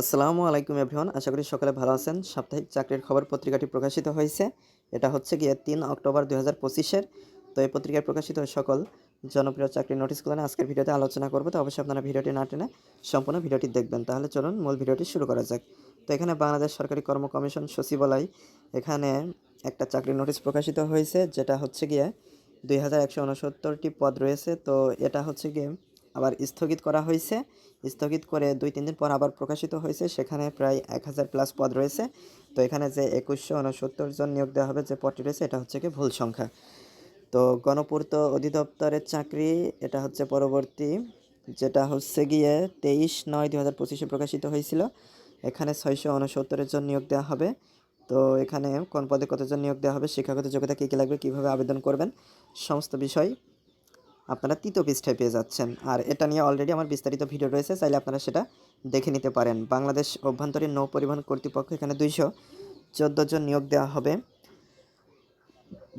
আসসালামু আলাইকুম এভরিওয়ান, আশা করি সকালে ভালো আছেন। সাপ্তাহিক চাকরির খবর পত্রিকাটি প্রকাশিত হয়েছে। এটা হচ্ছে গিয়ে তিন অক্টোবর দুই হাজার পঁচিশের। তো এই পত্রিকায় প্রকাশিত সকল জনপ্রিয় চাকরির নোটিশগুলো নিয়ে আজকের ভিডিওতে আলোচনা করব। তো অবশ্যই আপনারা ভিডিওটি না টেনে সম্পূর্ণ ভিডিওটি দেখবেন। তাহলে চলুন মূল ভিডিওটি শুরু করা যাক। তো এখানে বাংলাদেশ সরকারি কর্ম কমিশন সচিবালয় এখানে একটা চাকরির নোটিশ প্রকাশিত হয়েছে, যেটা হচ্ছে গিয়ে দুই হাজার একশো উনসত্তরটি পদ রয়েছে। তো এটা হচ্ছে গিয়ে আবার স্থগিত করা হয়েছে। স্থগিত করে দুই, তিন দিন পর আবার প্রকাশিত হয়েছে। সেখানে প্রায় এক হাজার প্লাস পদ রয়েছে। তো এখানে যে একুশশো উনসত্তর জন নিয়োগ দেওয়া হবে, যে পদটি রয়েছে, এটা হচ্ছে কি ভুল সংখ্যা। তো গণপূর্ত অধিদপ্তরের চাকরি, এটা হচ্ছে পরবর্তী, যেটা হচ্ছে গিয়ে তেইশ নয় দু হাজার পঁচিশে প্রকাশিত হয়েছিল। এখানে ছয়শো উনসত্তরের জন নিয়োগ দেওয়া হবে। তো এখানে কোন পদে কতজন নিয়োগ দেওয়া হবে, শিক্ষাগত যোগ্যতা কী কী লাগবে, কীভাবে আবেদন করবেন, সমস্ত বিষয় আপনারা তৃতীয় পৃষ্ঠায় পেয়ে যাচ্ছেন। আর এটা নিয়ে অলরেডি আমার বিস্তারিত ভিডিও রয়েছে, চাইলে আপনারা সেটা দেখে নিতে পারেন। বাংলাদেশ অভ্যন্তরীণ নৌ পরিবহন কর্তৃপক্ষ এখানে দুইশো চোদ্দ জন নিয়োগ দেওয়া হবে।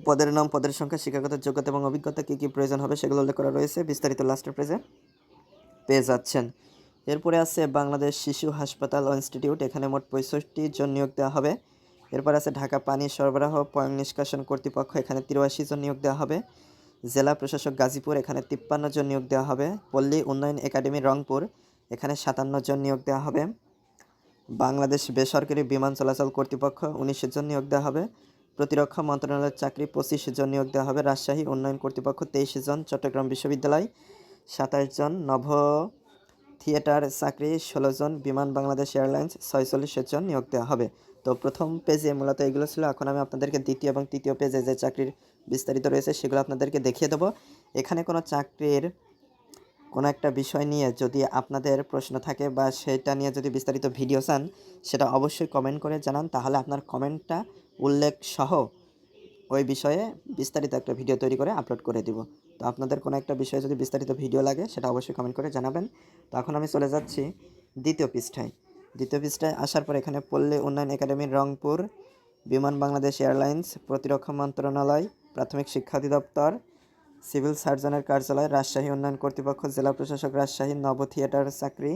পদের নাম, পদের সংখ্যা, শিক্ষাগত যোগ্যতা এবং অভিজ্ঞতা কী কী প্রয়োজন হবে সেগুলো উল্লেখ করা রয়েছে। বিস্তারিত লাস্টের পেজে পেয়ে যাচ্ছেন। এরপরে আছে বাংলাদেশ শিশু হাসপাতাল ও ইনস্টিটিউট এখানে মোট পঁয়ষট্টি জন নিয়োগ দেওয়া হবে। এরপর আছে ঢাকা পানি সরবরাহ পয়ং নিষ্কাশন কর্তৃপক্ষ, এখানে তিরাশি জন নিয়োগ দেওয়া হবে। জেলা প্রশাসক গাজীপুর, এখানে তিপ্পান্ন জন নিয়োগ দেওয়া হবে। পল্লী উন্নয়ন একাডেমি, রংপুর, এখানে সাতান্ন জন নিয়োগ দেওয়া হবে। বাংলাদেশ বেসরকারি বিমান চলাচল কর্তৃপক্ষ, উনিশ জন নিয়োগ দেওয়া হবে। প্রতিরক্ষা মন্ত্রণালয়ের চাকরি, পঁচিশ জন নিয়োগ দেওয়া হবে। রাজশাহী উন্নয়ন কর্তৃপক্ষ, তেইশ জন। চট্টগ্রাম বিশ্ববিদ্যালয়, সাতাশ জন। নভ থিয়েটার চাকরি, ষোলো জন। বিমান বাংলাদেশ এয়ারলাইন্স, ছয়চল্লিশ জন নিয়োগ দেওয়া হবে। তো প্রথম পেজে মূলত এগুলো ছিল। এখন আমি আপনাদেরকে দ্বিতীয় এবং তৃতীয় পেজে যে চাকরির বিস্তারিত রয়েছে, সেগুলো আপনাদেরকে দেখিয়ে দেবো। এখানে কোনো চাকরির কোনো একটা বিষয় নিয়ে যদি আপনাদের প্রশ্ন থাকে বা সেটা নিয়ে যদি বিস্তারিত ভিডিও চান, সেটা অবশ্যই কমেন্ট করে জানান। তাহলে আপনার কমেন্টটা উল্লেখ সহ ওই বিষয়ে বিস্তারিত একটা ভিডিও তৈরি করে আপলোড করে দিব। তো আপনাদের কোনো একটা বিষয়ে যদি বিস্তারিত ভিডিও লাগে, সেটা অবশ্যই কমেন্ট করে জানাবেন। তো এখন আমি চলে যাচ্ছি দ্বিতীয় পৃষ্ঠায়। দ্বিতীয় পৃষ্ঠায় আসার পর এখানে পল্লী উন্নয়ন একাডেমির রংপুর বিমান বাংলাদেশ এয়ারলাইন্স প্রতিরক্ষা মন্ত্রণালয়, প্রাথমিক শিক্ষা অধিদপ্তর, সিভিল সার্জনের কার্যালয়, রাজশাহী উন্নয়ন কর্তৃপক্ষ, জেলা প্রশাসক রাজশাহী, নব থিয়েটার চাকরি,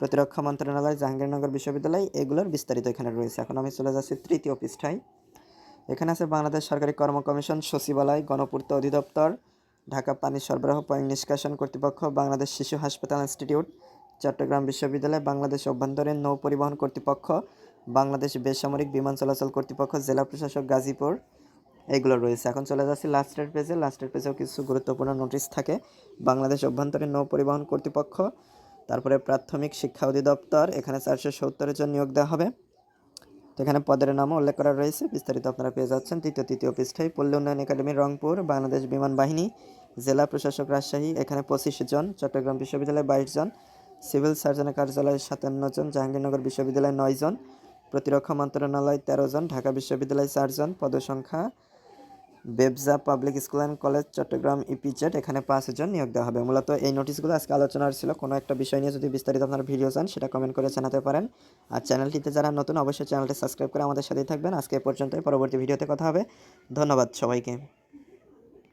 প্রতিরক্ষা মন্ত্রণালয়, জাহাঙ্গীরনগর বিশ্ববিদ্যালয়, এগুলোর বিস্তারিত এখানে রয়েছে। এখন আমি চলে যাচ্ছি তৃতীয় পৃষ্ঠায়। এখানে আছে বাংলাদেশ সরকারি কর্ম কমিশন সচিবালয়, গণপূর্ত অধিদপ্তর, ঢাকা পানি সরবরাহ পয়েন্ট নিষ্কাশন কর্তৃপক্ষ, বাংলাদেশ শিশু হাসপাতাল ইনস্টিটিউট চট্টগ্রাম বিশ্ববিদ্যালয় বাংলাদেশ অভ্যন্তরীণ নৌ পরিবহন কর্তৃপক্ষ, বাংলাদেশ বেসামরিক বিমান চলাচল কর্তৃপক্ষ, জেলা প্রশাসক গাজীপুর। এগুলো রয়েছে। এখন চলে যাচ্ছি লাস্টের পেজে লাস্টের পেজেও কিছু গুরুত্বপূর্ণ নোটিশ থাকে। বাংলাদেশ অভ্যন্তরীণ নৌ পরিবহন কর্তৃপক্ষ, তারপরে প্রাথমিক শিক্ষা অধিদপ্তর, এখানে চারশো সত্তরের জন নিয়োগ দেওয়া হবে। তো এখানে পদের নামও উল্লেখ করা রয়েছে। বিস্তারিত আপনারা পেয়ে যাচ্ছেন তৃতীয় তৃতীয় পৃষ্ঠায়। পল্লী উন্নয়ন একাডেমি, রংপুর, বাংলাদেশ বিমান বাহিনী, জেলা প্রশাসক রাজশাহী, এখানে পঁচিশ জন, চট্টগ্রাম বিশ্ববিদ্যালয় বাইশ জন। সিভিল সার্জনের কার্যালয়ে সাতান্ন জন, জাহাঙ্গীরনগর বিশ্ববিদ্যালয় নয় জন, প্রতিরক্ষা মন্ত্রণালয় তেরো জন, ঢাকা বিশ্ববিদ্যালয় চারজন পদসংখ্যা BEPZA public school and college Chittagong EPZ, এখানে পাঁচজন নিয়োগ দেওয়া হবে। মূলত এই নোটিশগুলো আজকে আলোচনার ছিল। কোনো একটা বিষয় নিয়ে যদি বিস্তারিত আপনার ভিডিও চান, সেটা কমেন্ট করে জানাতে পারেন। আর চ্যানেলটিতে যারা নতুন, অবশ্যই চ্যানেলটি সাবস্ক্রাইব করে আমাদের সাথেই থাকবেন। আজকে এ পর্যন্তই। পরবর্তী ভিডিওতে কথা হবে। ধন্যবাদ সবাইকে।